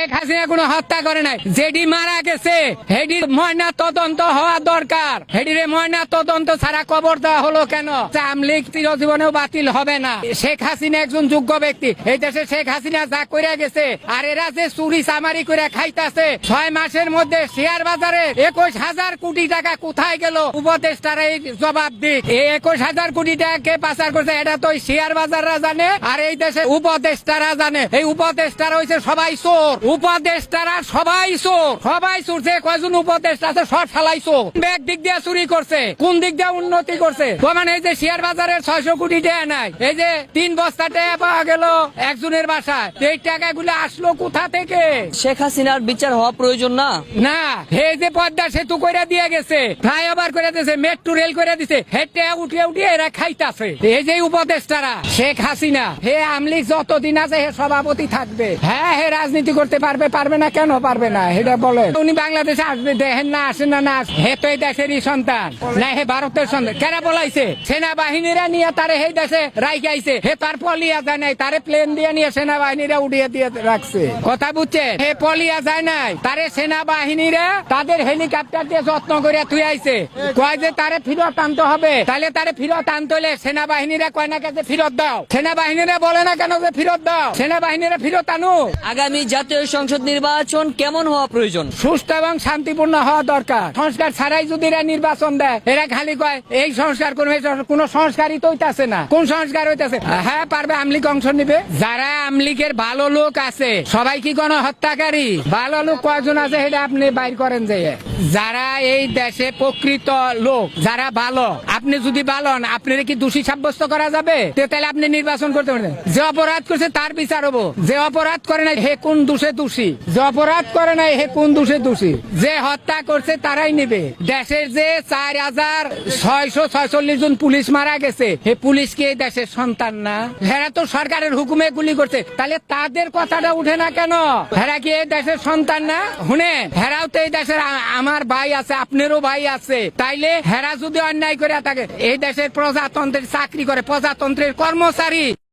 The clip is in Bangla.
শেখ হাসিনা কোনো হত্যা করে নাই। যেডি মারা গেছে, হেডির ময়না তদন্ত হওয়া দরকার। হেডির ময়না তদন্ত ছাড়া কবর দেওয়া হলো কেন? আমলিক চিরজীবনেও বাতিল হবে না। শেখ হাসিনা একজন যোগ্য ব্যক্তি। এই দেশে শেখ হাসিনা যা করে গেছে, আর এরা যে চুরি চামারি করে খাইতাছে, ছয় মাসের মধ্যে শেয়ার বাজারে একুশ হাজার কোটি টাকা কোথায় গেল? উপদেষ্টারা এই জবাব দিক। এই একুশ হাজার কোটি টাকা কে পাচার করছে, এটা তো শেয়ার বাজাররা জানে, আর এই দেশে উপদেষ্টারা জানে। এই উপদেষ্টারা হয়েছে সবাই চোর। উপদেষ্টারা সবাই চোর। সবাই চোর যে কয়জন উপদেষ্টা আছে সব ফালাই চোর। ব্যাগ দিক দিয়ে চুরি করছে কোন দিক দিয়ে উন্নতি করছে। প্রমাণ এই যে শেয়ার বাজারের ছয়শো কোটি টাকা নাই এই যে তিন বস্তা টাকা পাওয়া গেল একজনের বাসায়। এই টাকাগুলো আসলো কোথা থেকে? শেখ হাসিনার বিচার হওয়া প্রয়োজন না? না এই যে পদ্মা সেতু করে দিয়ে গেছে ফ্লাইওভার করে দিয়েছে মেট্রো রেল করে দিছে হেঁটে উঠিয়ে উঠিয়ে এরা খাইতাছে। এই যে উপদেষ্টারা শেখ হাসিনা হে আমলিক যতদিন আছে হে সভাপতি থাকবে। হ্যাঁ হে রাজনীতি করতে পারবে পারবে না কেন পারবে না? এটা বলে উনি বাংলাদেশে আসবে, দেখেন না আসেন না না হে তো এই দেশেরই সন্তান, না হে ভারতের সন্তান। কেন বলাইছে? সেনাবাহিনীরা নিয়ে তারে এই দেশে রাইখাইছে হে তার পলিয়া যায় নাই, তারে প্লেন দিয়ে নিয়ে সেনাবাহিনীরা উড়িয়ে দিয়ে রাখছে। কথা বুঝছে হে পলিয়া যায় নাই, তারে সেনাবাহিনীরা তাদের হেলিকপ্টার দিয়ে যত্ন করে তুই আইছে। কয় যে তারে ফিরত আনতে হবে। তাহলে তারে ফিরত আনতে সেনাবাহিনীরা কয় না কাছে ফিরত দাও। সেনাবাহিনীরা বলে না কেন যে ফিরত দাও? সেনাবাহিনীরা ফিরত আনো আগামী জাতীয় সংসদ নির্বাচন কেমন হওয়া প্রয়োজন? সুস্থ এবং শান্তিপূর্ণ হওয়া দরকার। সংস্কার ছাড়াই যদি এরা নির্বাচন দেয়, এরা খালি কয়, এই সংস্কার সংস্কার- কোনো সংস্কারই তো হইতাছে না। কোন সংস্কার হইতাছে? হ্যাঁ পারবে আমলিক অংশ নিবে। যারা আমলিকের ভালো লোক আছে, সবাই কি কোনো হত্যাকারী ভালো লোক কয়জন আছে সেটা আপনি বাইর করেন যে। যারা এই দেশে প্রকৃত লোক, যারা ভালো, আপনি যদি ভালো হন, আপনার কি দোষী সাব্যস্ত করা যাবে? তাহলে আপনি নির্বাচন করতে পারেন যে অপরাধ করছে তার বিচার হব। যে অপরাধ করে নাই হে কোন দোষে দোষী। যে অপরাধ করে নাই হে কোন দোষে দোষী? যে হত্যা করছে, তারাই নেবে। দেশের যে চার হাজার ছয়শো ছয়চল্লিশ জন পুলিশ মারা গেছে হে পুলিশ কি দেশের সন্তান না? হেরা তো সরকারের হুকুমে গুলি করছে। তাহলে তাদের কথাটা উঠে না কেন? হেরা কি দেশের সন্তান না? শুনে হেরাও তো এই দেশের আমার ভাই আছে, আপনারও ভাই আছে। তাইলে হেরা যদি অন্যায় করে থাকে, এই দেশের প্রজাতন্ত্রের চাকরি করে, প্রজাতন্ত্রের কর্মচারী।